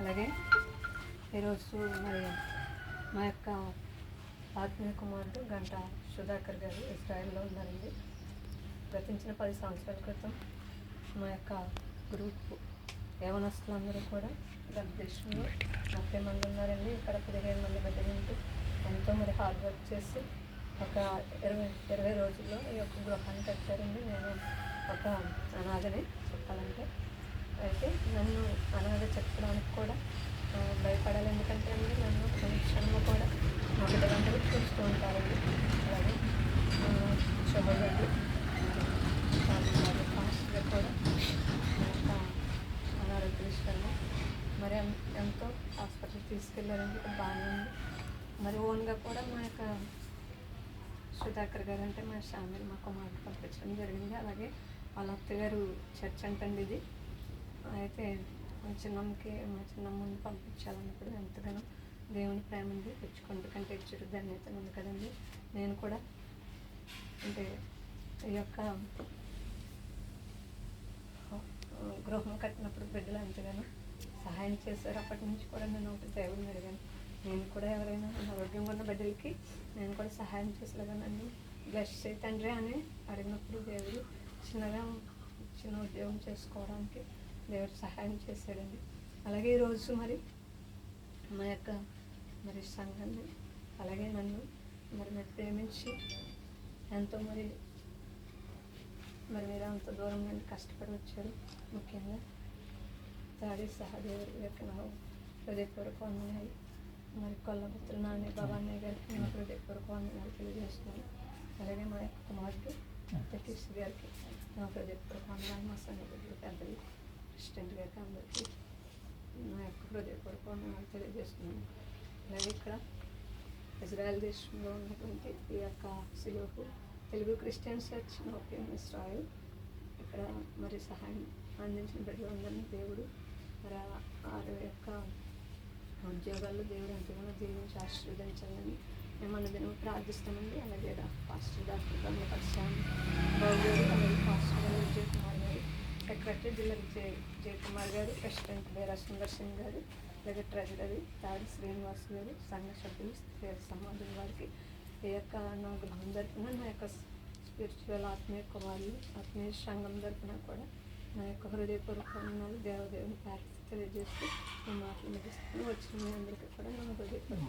అలాగే ఈరోజు మరి మా యొక్క ఆత్మీయ కుమారుడు గంట సుధాకర్ గారు ఇజ్రాయెల్లో ఉన్నారండి. గతించిన పది సంవత్సరాల క్రితం మా యొక్క గ్రూప్ యవనస్తులందరూ కూడా భారతదేశంలో ముప్పై మంది ఉన్నారండి. ఇక్కడ పదిహేను మంది బిడ్డలు ఉంటూ ఎంతో మరి హార్డ్ వర్క్ చేసి ఒక ఇరవై ఇరవై రోజుల్లో ఈ యొక్క గృహాన్ని కట్టారండి. నేను ఒక అనాథని చెప్పాలంటే. అయితే నన్ను అలాగ చెప్పడానికి కూడా భయపడాలి. ఎందుకంటే అండి నన్ను క్షణంలో కూడా మా బిడ్డలందరూ చూస్తూ ఉంటారండి. అలాగే శుభగడ్డు పాస్టర్ కూడా అనారోగ్య విషయంలో మరి ఎంతో హాస్పిటల్కి తీసుకెళ్ళారండి ఇక్కడ బాగానే ఉంది. మరి ఓన్గా కూడా మా యొక్క సుధాకర్ గారు అంటే మా ఫ్యామిలీ మాకు మాట పంపించడం జరిగింది. అలాగే వాళ్ళ అత్తగారు చర్చ్ అంటండి ఇది. అయితే మా చిన్నమ్మకి మా చిన్నమ్మని పంపించాలన్నప్పుడు ఎంతగానో దేవుని ప్రేమని తెచ్చుకోండి కంటే ఇచ్చుడు ధన్యత ఉంది కదండి. నేను కూడా అంటే ఈ యొక్క గృహం కట్టినప్పుడు బిడ్డలు ఎంతగానో సహాయం చేశారు. అప్పటి నుంచి కూడా నేను ఒకటి దేవుడిని అడిగాను. నేను కూడా ఎవరైనా ఆరోగ్యంగా ఉన్న బిడ్డలకి నేను కూడా సహాయం చేసేలాగా నన్ను బ్లెస్ చేయి తండ్రి అని అడిగినప్పుడు దేవుడు చిన్నగా చిన్న ఉద్యోగం చేసుకోవడానికి దేవుడు సహాయం చేశాడండి. అలాగే ఈరోజు మరి మా యొక్క మరి సంఘాన్ని అలాగే నన్ను మరి మీరు ప్రేమించి ఎంతో మరి మరి మీరు అంత దూరం నుండి కష్టపడి వచ్చారు. ముఖ్యంగా దాడి సహదేవుడి యొక్క నా హృదయపూర్వక వందనాలు. మరి కొల్లబుత్తుల నాని భవానీ గారికి నా హృదయపూర్వక వందనాలు తెలియజేస్తున్నాను అలాగే మా యొక్క కుమారుడు సతీష్ గారికి నా హృదయపూర్వక వందనాలు. మా సన్నిధులు పెద్దలు ప్రెసిడెంట్ గారికి అందరికీ నా యొక్క హృదయపూర్వక నేను తెలియజేస్తున్నాను. అలాగే ఇక్కడ ఇజ్రాయెల్ దేశంలో ఉన్నటువంటి ఈ యొక్క సిలువకు తెలుగు క్రిస్టియన్ చర్చ్ నోపియం ఇస్రాయల్ ఇక్కడ మరి సహాయం అందించిన బిడ్డలందరినీ దేవుడు మరి వారి యొక్క ఉద్యోగాల్లో దేవుడు ఎంతగానో దీవించి ఆశీర్వదించాలని మేము అనుదినం ప్రార్థిస్తామండి. అలాగే డా- పాస్టర్ డాక్టర్ బంగ్లపరిశాం బాబు గారు అలాగే పాస్టర్ గారు సెక్రటరీ జిల్లా విజయ్ జయకుమార్ గారు ప్రెసిడెంట్ బేరా సుందర్ సింగ్ గారు అలాగే ట్రెజరీ తాడి శ్రీనివాస్ గారు సంఘ సభ్యులు స్త్రీ సమాజం వారికి ఈ యొక్క నా గృహం తరపున నా యొక్క స్పిరిచువల్ ఆత్మీయ కుమారులు ఆత్మీయ సంఘం తరపున కూడా నా యొక్క హృదయపూర్వక దేవదేవుని ప్రార్థన తెలియజేస్తూ ఈ మాటలు ముగిస్తున్నాను. వచ్చిన మీ అందరికీ కూడా నా హృదయపూర్వక